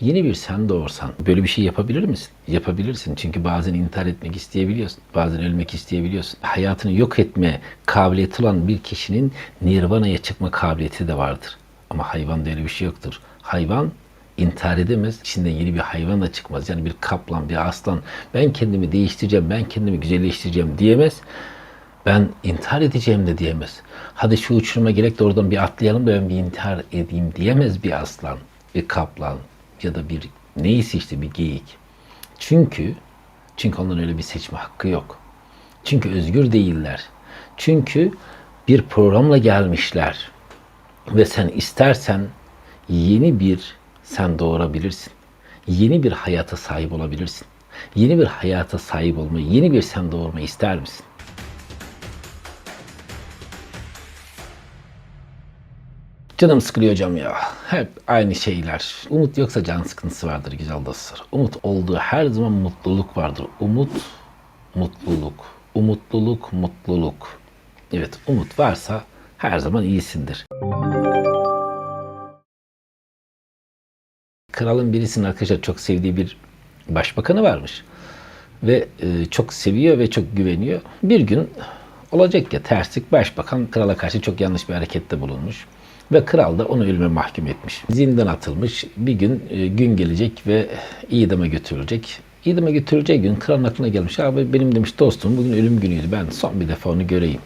Yeni bir sen doğursan böyle bir şey yapabilir misin? Yapabilirsin. Çünkü bazen intihar etmek isteyebiliyorsun. Bazen ölmek isteyebiliyorsun. Hayatını yok etme kabiliyeti olan bir kişinin nirvana'ya çıkma kabiliyeti de vardır. Ama hayvanda öyle bir şey yoktur. Hayvan intihar edemez. İçinden yeni bir hayvan da çıkmaz. Yani bir kaplan, bir aslan ben kendimi değiştireceğim, ben kendimi güzelleştireceğim diyemez. Ben intihar edeceğim de diyemez. Hadi şu uçuruma gerek de oradan bir atlayalım da ben bir intihar edeyim diyemez bir aslan, bir kaplan ya da bir neyse işte bir geyik. Çünkü çünkü onların öyle bir seçme hakkı yok. Çünkü özgür değiller. Çünkü bir programla gelmişler. Ve sen istersen yeni bir sen doğurabilirsin. Yeni bir hayata sahip olabilirsin. Yeni bir hayata sahip olmayı, yeni bir sen doğurmayı ister misin? Canım sıkılıyor hocam ya. Hep aynı şeyler. Umut yoksa can sıkıntısı vardır güzel dostlar. Umut olduğu her zaman mutluluk vardır. Umut, mutluluk. Umutluluk, mutluluk. Evet, umut varsa her zaman iyisindir. Kralın birisinin arkadaşlar çok sevdiği bir başbakanı varmış. Ve e, çok seviyor ve çok güveniyor. Bir gün olacak ya terslik başbakan krala karşı çok yanlış bir harekette bulunmuş. Ve kral da onu ölüme mahkum etmiş. Zindan atılmış. Bir gün e, gün gelecek ve idama götürülecek. İdama götürüleceği gün kralın aklına gelmiş. Abi benim demiş dostum bugün ölüm günüydü. Ben son bir defa onu göreyim.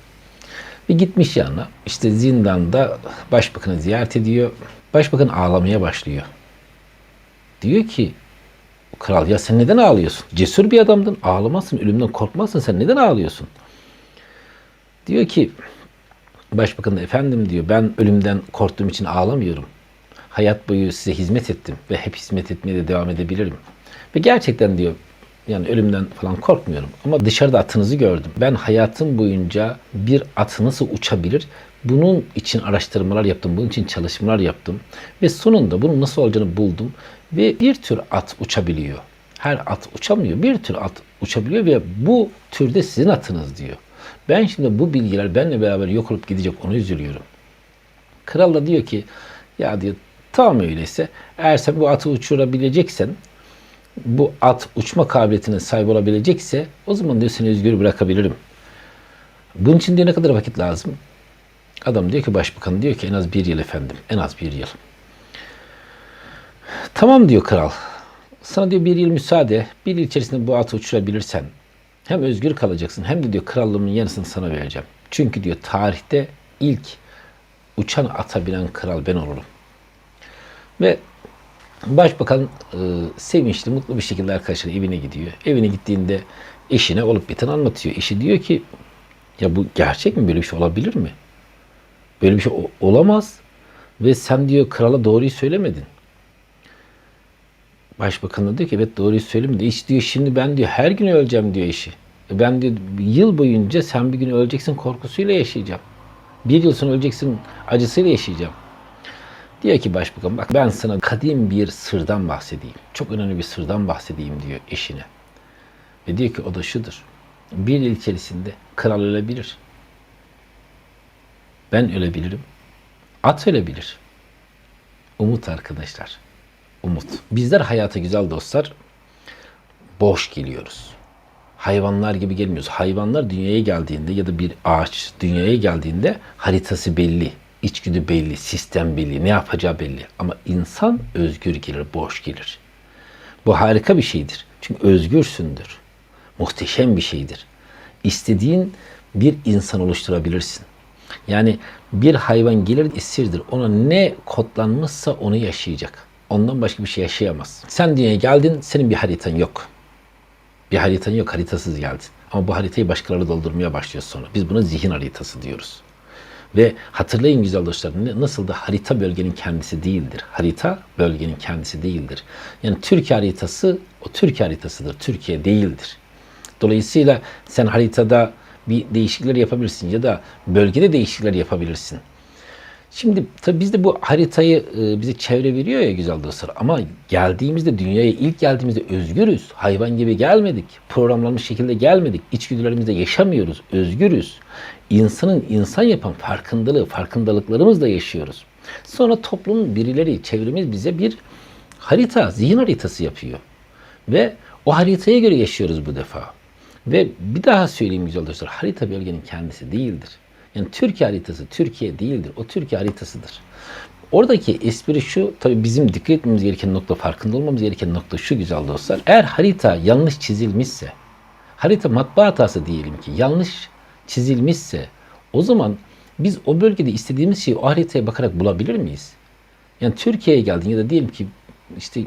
Bir gitmiş yanına. İşte zindanda başbakanı ziyaret ediyor. Başbakan ağlamaya başlıyor. Diyor ki kral ya sen neden ağlıyorsun? Cesur bir adamdın. Ağlamazsın, ölümden korkmazsın. Sen neden ağlıyorsun? Diyor ki Başbakan da efendim diyor ben ölümden korktuğum için ağlamıyorum. Hayat boyu size hizmet ettim ve hep hizmet etmeye de devam edebilirim. Ve gerçekten diyor yani ölümden falan korkmuyorum. Ama dışarıda atınızı gördüm. Ben hayatım boyunca bir at nasıl uçabilir? Bunun için araştırmalar yaptım. Bunun için çalışmalar yaptım. Ve sonunda bunun nasıl olacağını buldum. Ve bir tür at uçabiliyor. Her at uçamıyor. Bir tür at uçabiliyor ve bu türde sizin atınız diyor. Ben şimdi bu bilgiler benimle beraber yok olup gidecek onu üzülüyorum. Kral da diyor ki ya diyor tamam öyleyse eğer sen bu atı uçurabileceksen bu at uçma kabiliyetine sahip olabilecekse o zaman diyor seni özgür bırakabilirim. Bunun için diyor ne kadar vakit lazım? Adam diyor ki başbakan diyor ki en az bir yıl efendim. En az bir yıl. Tamam diyor kral. Sana diyor bir yıl müsaade. Bir yıl içerisinde bu atı uçurabilirsen hem özgür kalacaksın hem de diyor krallığımın yarısını sana vereceğim. Çünkü diyor tarihte ilk uçan ata binen kral ben olurum. Ve başbakan e, sevinçli, mutlu bir şekilde arkadaşlar evine gidiyor. Evine gittiğinde eşine olup biten anlatıyor. Eşi diyor ki ya bu gerçek mi? Böyle bir şey olabilir mi? Böyle bir şey olamaz. Ve sen diyor krala doğruyu söylemedin. Başbakan da diyor ki evet doğruyu söyleyeyim de iş diyor şimdi ben diyor her gün öleceğim diyor işi. Ben diyor yıl boyunca sen bir gün öleceksin korkusuyla yaşayacağım. Bir yıl sonra öleceksin acısıyla yaşayacağım. Diyor ki başbakan bak ben sana kadim bir sırdan bahsedeyim. Çok önemli bir sırdan bahsedeyim diyor eşine. Ve diyor ki o da şudur. Bir yıl içerisinde kral ölebilir. Ben ölebilirim. At ölebilir. Umut arkadaşlar umut. Bizler hayata güzel dostlar boş geliyoruz. Hayvanlar gibi gelmiyoruz. Hayvanlar dünyaya geldiğinde ya da bir ağaç dünyaya geldiğinde haritası belli, içgüdü belli, sistem belli, ne yapacağı belli. Ama insan özgür gelir, boş gelir. Bu harika bir şeydir. Çünkü özgürsündür. Muhteşem bir şeydir. İstediğin bir insan oluşturabilirsin. Yani bir hayvan gelir esirdir. Ona ne kodlanmışsa onu yaşayacak. Ondan başka bir şey yaşayamaz. Sen dünyaya geldin, senin bir haritan yok. Bir haritan yok, haritasız geldin. Ama bu haritayı başkaları doldurmaya başlıyor sonra. Biz buna zihin haritası diyoruz. Ve hatırlayın güzel dostlar, ne- nasıl da harita bölgenin kendisi değildir. Harita bölgenin kendisi değildir. Yani Türkiye haritası o Türkiye haritasıdır. Türkiye değildir. Dolayısıyla sen haritada bir değişiklikler yapabilirsin ya da bölgede değişiklikler yapabilirsin. Şimdi tabii biz de bu haritayı e, bize çevre veriyor ya güzel dostlar ama geldiğimizde dünyaya ilk geldiğimizde özgürüz. Hayvan gibi gelmedik. Programlanmış şekilde gelmedik. İçgüdülerimizde yaşamıyoruz. Özgürüz. İnsanın insan yapan farkındalığı, farkındalıklarımızla yaşıyoruz. Sonra toplumun birileri, çevremiz bize bir Harita zihin haritası yapıyor. Ve o haritaya göre yaşıyoruz bu defa. Ve bir daha söyleyeyim güzel dostlar. Harita bölgenin kendisi değildir. Yani Türkiye haritası Türkiye değildir. O Türkiye haritasıdır. Oradaki espri şu, tabii bizim dikkat etmemiz gereken nokta, farkında olmamız gereken nokta şu güzel dostlar. Eğer harita yanlış çizilmişse, harita matbaa hatası diyelim ki yanlış çizilmişse, o zaman biz o bölgede istediğimiz şeyi o haritaya bakarak bulabilir miyiz? Yani Türkiye'ye geldin ya da diyelim ki işte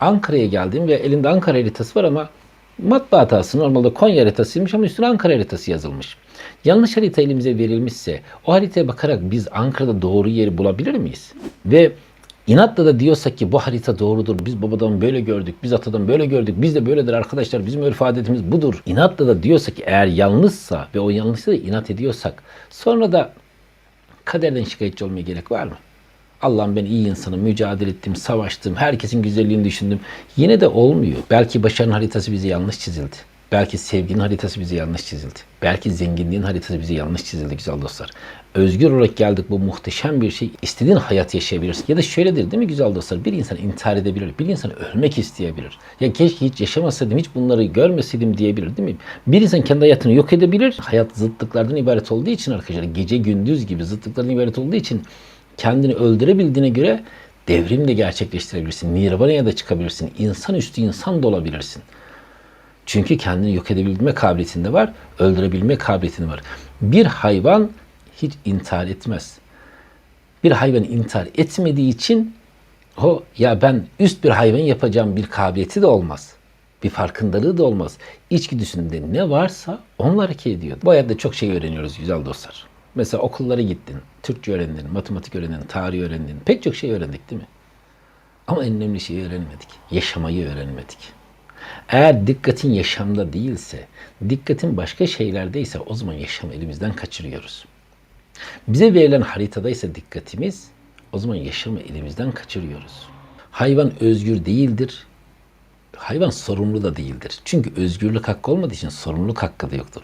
Ankara'ya geldin ve elinde Ankara haritası var ama matbaa hatası normalde Konya haritasıymış ama üstüne Ankara haritası yazılmış. Yanlış harita elimize verilmişse o haritaya bakarak biz Ankara'da doğru yeri bulabilir miyiz? Ve inatla da diyorsak ki bu harita doğrudur, biz babadan böyle gördük, biz atadan böyle gördük, biz de böyledir arkadaşlar, bizim örf adetimiz budur. İnatla da diyorsak eğer yanlışsa ve o yanlışsa da inat ediyorsak sonra da kaderden şikayetçi olmaya gerek var mı? Allah'ım ben iyi insanım, mücadele ettim, savaştım, herkesin güzelliğini düşündüm. Yine de olmuyor. Belki başarının haritası bize yanlış çizildi. Belki sevginin haritası bize yanlış çizildi. Belki zenginliğin haritası bize yanlış çizildi güzel dostlar. Özgür olarak geldik bu muhteşem bir şey. İstediğin hayat yaşayabilirsin. Ya da şöyledir değil mi güzel dostlar? Bir insan intihar edebilir. Bir insan ölmek isteyebilir. Ya keşke hiç yaşamasaydım, hiç bunları görmeseydim diyebilir değil mi? Bir insan kendi hayatını yok edebilir. Hayat zıtlıklardan ibaret olduğu için arkadaşlar gece gündüz gibi zıtlıklardan ibaret olduğu için kendini öldürebildiğine göre devrim de gerçekleştirebilirsin. Nirvana'ya da çıkabilirsin. İnsanüstü insan da olabilirsin. Çünkü kendini yok edebilme kabiliyetinde var, öldürebilme kabiliyetinde var. Bir hayvan hiç intihar etmez. Bir hayvan intihar etmediği için o ya ben üst bir hayvan yapacağım bir kabiliyeti de olmaz. Bir farkındalığı da olmaz. İçgüdüsünde ne varsa onunla hareket ediyor. Bu hayatta çok şey öğreniyoruz güzel dostlar. Mesela okullara gittin, Türkçe öğrendin, matematik öğrendin, tarih öğrendin. Pek çok şey öğrendik değil mi? Ama en önemli şeyi öğrenemedik. Yaşamayı öğrenemedik. Eğer dikkatin yaşamda değilse, dikkatin başka şeylerdeyse o zaman yaşamı elimizden kaçırıyoruz. Bize verilen haritadaysa dikkatimiz, o zaman yaşamı elimizden kaçırıyoruz. Hayvan özgür değildir, hayvan sorumlu da değildir. Çünkü özgürlük hakkı olmadığı için sorumluluk hakkı da yoktur.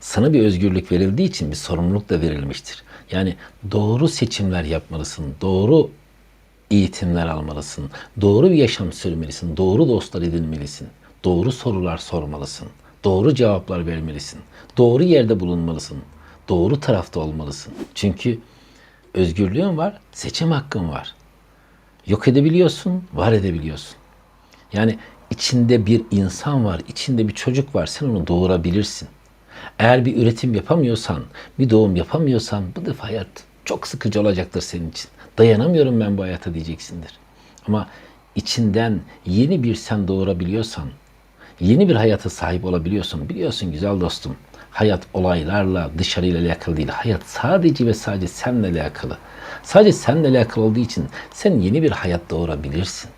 Sana bir özgürlük verildiği için bir sorumluluk da verilmiştir. Yani doğru seçimler yapmalısın, doğru eğitimler almalısın, doğru bir yaşam sürmelisin, doğru dostlar edinmelisin, doğru sorular sormalısın, doğru cevaplar vermelisin, doğru yerde bulunmalısın, doğru tarafta olmalısın. Çünkü özgürlüğün var, seçim hakkın var. Yok edebiliyorsun, var edebiliyorsun. Yani içinde bir insan var, içinde bir çocuk var. Sen onu doğurabilirsin. Eğer bir üretim yapamıyorsan, bir doğum yapamıyorsan bu defa hayat çok sıkıcı olacaktır senin için. Dayanamıyorum ben bu hayata diyeceksindir. Ama içinden yeni bir sen doğurabiliyorsan, yeni bir hayata sahip olabiliyorsun. Biliyorsun güzel dostum, hayat olaylarla, dışarıyla alakalı değil. Hayat sadece ve sadece seninle alakalı. Sadece seninle alakalı olduğu için sen yeni bir hayat doğurabilirsin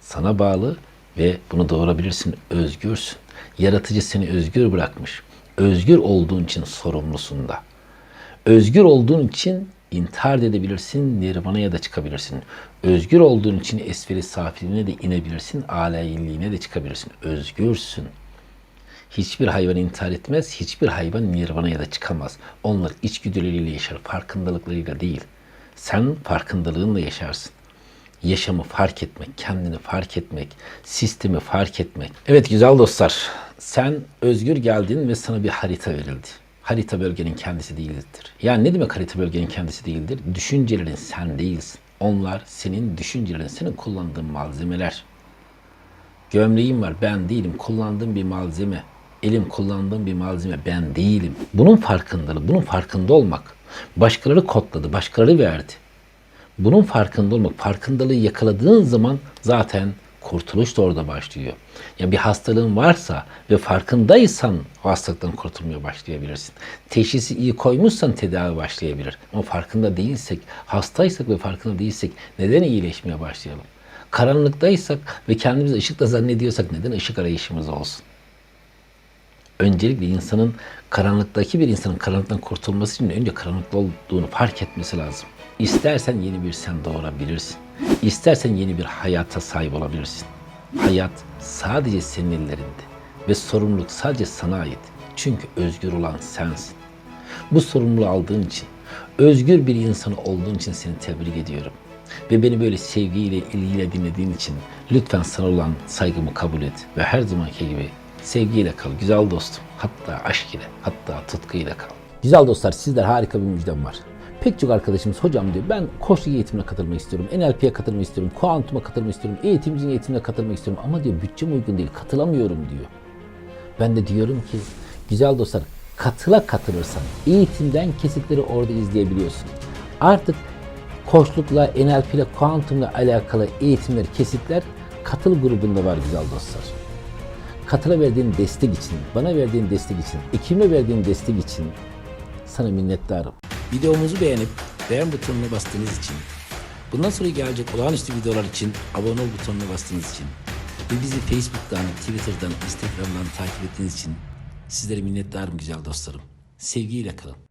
sana bağlı ve bunu doğurabilirsin. Özgürsün. Yaratıcı seni özgür bırakmış. Özgür olduğun için sorumlusun da. Özgür olduğun için intihar edebilirsin, nirvana'ya da çıkabilirsin. Özgür olduğun için esferi safiliğine de inebilirsin, alayilliğine de çıkabilirsin. Özgürsün. Hiçbir hayvan intihar etmez, hiçbir hayvan nirvana'ya da çıkamaz. Onlar içgüdüleriyle yaşar, farkındalıklarıyla değil. Sen farkındalığınla yaşarsın yaşamı fark etmek, kendini fark etmek, sistemi fark etmek. Evet güzel dostlar, sen özgür geldin ve sana bir harita verildi. Harita bölgenin kendisi değildir. Yani ne demek harita bölgenin kendisi değildir? Düşüncelerin sen değilsin. Onlar senin düşüncelerin, senin kullandığın malzemeler. Gömleğim var, ben değilim. Kullandığım bir malzeme. Elim kullandığım bir malzeme, ben değilim. Bunun farkındalığı, bunun farkında olmak. Başkaları kodladı, başkaları verdi. Bunun farkında olmak, farkındalığı yakaladığın zaman zaten kurtuluş da orada başlıyor. Ya bir hastalığın varsa ve farkındaysan o hastalıktan kurtulmaya başlayabilirsin. Teşhisi iyi koymuşsan tedavi başlayabilir. Ama farkında değilsek, hastaysak ve farkında değilsek neden iyileşmeye başlayalım? Karanlıktaysak ve kendimizi ışıkla zannediyorsak neden ışık arayışımız olsun? Öncelikle insanın karanlıktaki bir insanın karanlıktan kurtulması için önce karanlıkta olduğunu fark etmesi lazım. İstersen yeni bir sen doğurabilirsin. İstersen yeni bir hayata sahip olabilirsin. Hayat sadece senin ellerinde ve sorumluluk sadece sana ait. Çünkü özgür olan sensin. Bu sorumluluğu aldığın için, özgür bir insan olduğun için seni tebrik ediyorum. Ve beni böyle sevgiyle, ilgiyle dinlediğin için lütfen sana olan saygımı kabul et. Ve her zamanki gibi sevgiyle kal, güzel dostum. Hatta aşk ile, hatta tutkuyla kal. Güzel dostlar sizler harika bir müjdem var. Pek çok arkadaşımız hocam diyor ben koçluk eğitimine katılmak istiyorum, NLP'ye katılmak istiyorum, kuantuma katılmak istiyorum, eğitimcinin eğitimine katılmak istiyorum ama diyor bütçem uygun değil, katılamıyorum diyor. Ben de diyorum ki güzel dostlar katıla katılırsan eğitimden kesitleri orada izleyebiliyorsun. Artık koçlukla, NLP ile, kuantumla alakalı eğitimler, kesitler katıl grubunda var güzel dostlar. Katıla verdiğin destek için, bana verdiğin destek için, ekime verdiğin destek için sana minnettarım. Videomuzu beğenip beğen butonuna bastığınız için, bundan sonra gelecek olağanüstü videolar için abone ol butonuna bastığınız için ve bizi Facebook'tan, Twitter'dan, Instagram'dan takip ettiğiniz için sizlere minnettarım güzel dostlarım. Sevgiyle kalın.